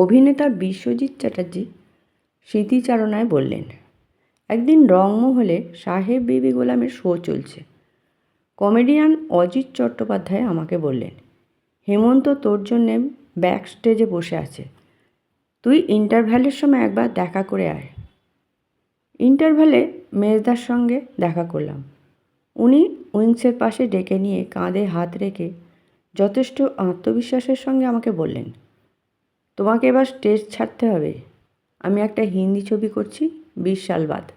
অভিনেতা বিশ্বজিৎ চ্যাটার্জি স্মৃতিচারণায় বললেন, একদিন রংমহলে সাহেব বিবি গোলামের শো চলছে। কমেডিয়ান অজিত চট্টোপাধ্যায় আমাকে বললেন, হেমন্ত, তোর জন্যে ব্যাক স্টেজে বসে আছে। তুই ইন্টারভ্যালের সময় একবার দেখা করে আয়। ইন্টারভ্যালে মেজদার সঙ্গে দেখা করলাম। উনি উইংসের পাশে ডেকে নিয়ে কাঁধে হাত রেখে যথেষ্ট আত্মবিশ্বাসের সঙ্গে আমাকে বললেন তোমাকে এবার স্টেজ ছাড়তে হবে। আমি একটা হিন্দি ছবি করছি, বিশ সাল বাদ।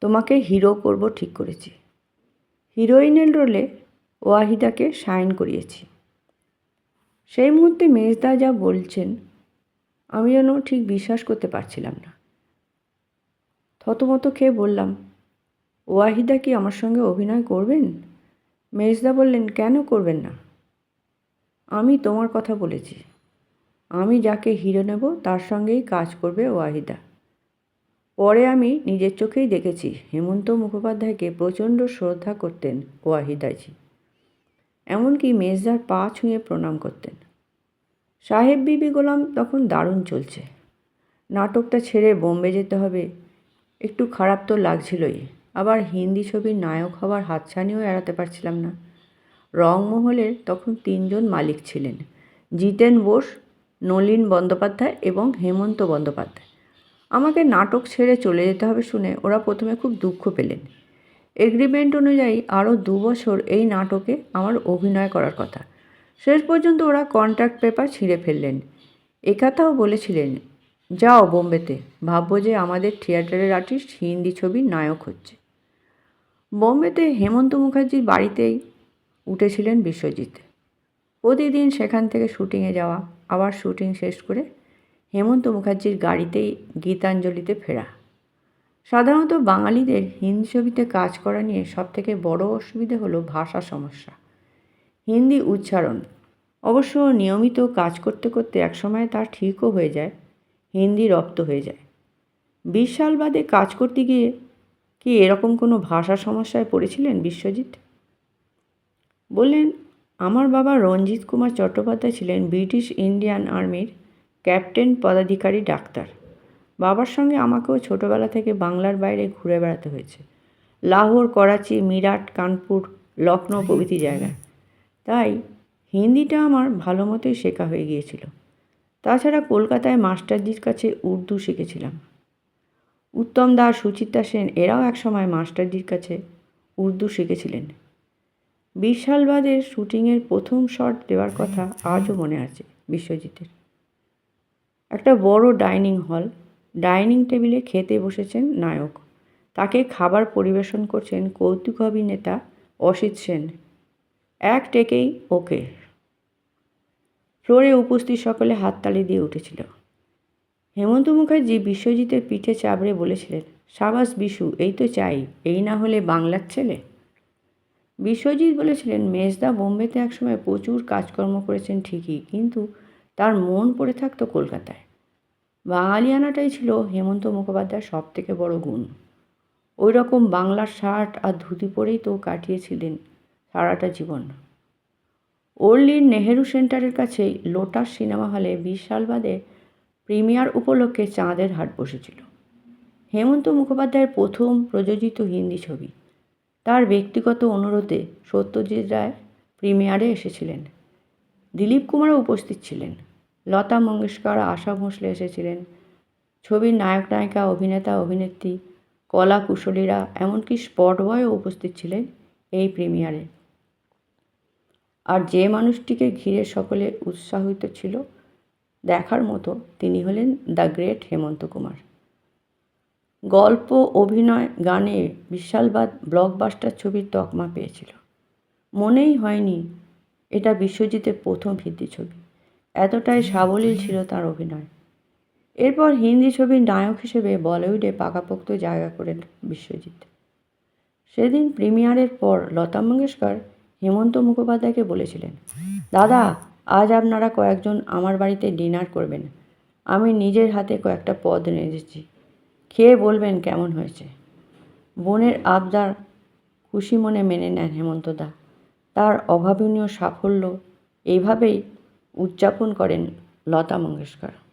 তোমাকে হিরো করব ঠিক করেছি। হিরোইনের রোলে ওয়াহিদাকে সাইন করিয়েছি। সেই মুহূর্তে মেজদা যা বলছেন, আমি যেন ঠিক বিশ্বাস করতে পারছিলাম না। থতমত খেয়ে বললাম, ওয়াহিদা কি আমার সঙ্গে অভিনয় করবেন? মেজদা বললেন, কেন করবেন না? আমি তোমার কথা বলেছি। আমি যাকে হিরো নেব, তার সঙ্গেই কাজ করবে ওয়াহিদা। পরে আমি নিজের চোখেই দেখেছি হেমন্ত মুখোপাধ্যায়কে প্রচণ্ড শ্রদ্ধা করতেন ওয়াহিদাজি। এমনকি মেজদার পা ছুঁয়ে প্রণাম করতেন। সাহেব বিবি গোলাম তখন দারুণ চলছে। নাটকটা ছেড়ে বোম্বে যেতে হবে, একটু খারাপ তো লাগছিলই। আবার হিন্দি ছবির নায়ক হওয়ার হাতছানিও এড়াতে পারছিলাম না। রংমহলের তখন তিনজন মালিক ছিলেন, জিতেন বোস নলিন বন্দ্যোপাধ্যায় এবং হেমন্ত বন্দ্যোপাধ্যায়। আমাকে নাটক ছেড়ে চলে যেতে হবে শুনে ওরা প্রথমে খুব দুঃখ পেলেন। এগ্রিমেন্ট অনুযায়ী আরও দু বছর এই নাটকে আমার অভিনয় করার কথা। শেষ পর্যন্ত ওরা কন্ট্রাক্ট পেপার ছিঁড়ে ফেললেন। একথাও বলেছিলেন, যাও বোম্বেতে, ভাববো যে আমাদের থিয়েটারের আর্টিস্ট হিন্দি ছবির নায়ক হচ্ছে। বোম্বেতে হেমন্ত মুখার্জির বাড়িতেই উঠেছিলেন বিশ্বজিৎ। প্রতিদিন সেখান থেকে শুটিংয়ে যাওয়া আবার শুটিং শেষ করে হেমন্ত মুখার্জির গাড়িতেই গীতাঞ্জলিতে ফেরা। সাধারণত বাঙালিদের হিন্দি ছবিতে কাজ করা নিয়ে সবথেকে বড় অসুবিধে হলো ভাষা সমস্যা। হিন্দি উচ্চারণ। অবশ্য নিয়মিত কাজ করতে করতে একসময় তা ঠিকও হয়ে যায়, হিন্দি রপ্ত হয়ে যায়। বিশ সাল বাদে কাজ করতে গিয়ে কি এরকম কোনো ভাষা সমস্যায় পড়েছিলেন বিশ্বজিৎ? বললেন আমার বাবা রঞ্জিত কুমার চট্টোপাধ্যায় ছিলেন ব্রিটিশ ইন্ডিয়ান আর্মির ক্যাপ্টেন পদাধিকারী ডাক্তার। বাবার সঙ্গে আমাকেও ছোটোবেলা থেকে বাংলার বাইরে ঘুরে বেড়াতে হয়েছে। লাহোর, করাচি, মিরাট, কানপুর লখনৌ প্রভৃতি জায়গায় তাই হিন্দিটা আমার ভালো মতোই শেখা হয়ে গিয়েছিল। তাছাড়া কলকাতায় মাস্টারজির কাছে উর্দু শিখেছিলাম। উত্তম দাস, সুচিত্রা সেন, এরাও একসময় মাস্টারজির কাছে উর্দু শিখেছিলেন। বিশ সাল বাদে শুটিংয়ের প্রথম শট দেওয়ার কথা আজও মনে আছে বিশ্বজিতের। একটা বড় ডাইনিং হল, ডাইনিং টেবিলে খেতে বসেছেন নায়ক। তাকে খাবার পরিবেশন করছেন কৌতুক অভিনেতা অসিত সেন। এক টেকেই ওকে। ফ্লোরে উপস্থিত সকলে হাততালি দিয়ে উঠেছিল। হেমন্ত মুখার্জি বিশ্বজিতের পিঠে চাবড়ে বলেছিলেন, সাবাস বিশু, এই তো চাই, এই না হলে বাংলার ছেলে? বিশ্বজিৎ বলেছিলেন, মেজদা বোম্বেতে একসময় প্রচুর কাজকর্ম করেছেন ঠিকই, কিন্তু তার মন পড়ে থাকতো কলকাতায়। বাঙালিয়ানাটাই ছিল হেমন্ত মুখোপাধ্যায়ের সব থেকে বড় গুণ। ওই রকম বাংলার শার্ট আর ধুতি পরেই তো কাটিয়েছিলেন সারাটা জীবন। ওর্লির নেহেরু সেন্টারের কাছেই লোটাস সিনেমা হলে বিশ সাল বাদে প্রিমিয়ার উপলক্ষে চাঁদের হাট বসেছিল। হেমন্ত মুখোপাধ্যায়ের প্রথম প্রযোজিত হিন্দি ছবি। তার ব্যক্তিগত অনুরোধে সত্যজিৎ রায় প্রিমিয়ারে এসেছিলেন। দিলীপ কুমারও উপস্থিত ছিলেন। লতা মঙ্গেশকর, আশা ভোঁসলে এসেছিলেন। ছবির নায়ক নায়িকা, অভিনেতা, অভিনেত্রী, কলা কুশলীরা এমনকি স্পট বয়ও উপস্থিত ছিলেন এই প্রিমিয়ারে। আর যে মানুষটিকে ঘিরে সকলে উৎসাহিত ছিল, দেখার মতো তিনি হলেন দ্য গ্রেট হেমন্ত কুমার। গল্প, অভিনয়, গানে বিশালবাদ ব্লকবাস্টার ছবির তকমা পেয়েছিল। মনেই হয়নি এটা বিশ্বজিতের প্রথম হিন্দি ছবি। এতটাই সাবলীল ছিল তার অভিনয়। এরপর হিন্দি ছবির নায়ক হিসেবে বলিউডে পাকাপোক্ত জায়গা করেন বিশ্বজিৎ। সেদিন প্রিমিয়ারের পর লতা মঙ্গেশকর হেমন্ত মুখোপাধ্যায়কে বলেছিলেন, দাদা, আজ আপনারা কয়েকজন আমার বাড়িতে ডিনার করবেন। আমি নিজের হাতে কয়েকটা পদ এনেছি। খেয়ে বলবেন কেমন হয়েছে? বোনের আবদার খুশি মনে মেনে নেন হেমন্তদা তার অভাবনীয় সাফল্য এইভাবেই উদযাপন করেন লতা মঙ্গেশকর।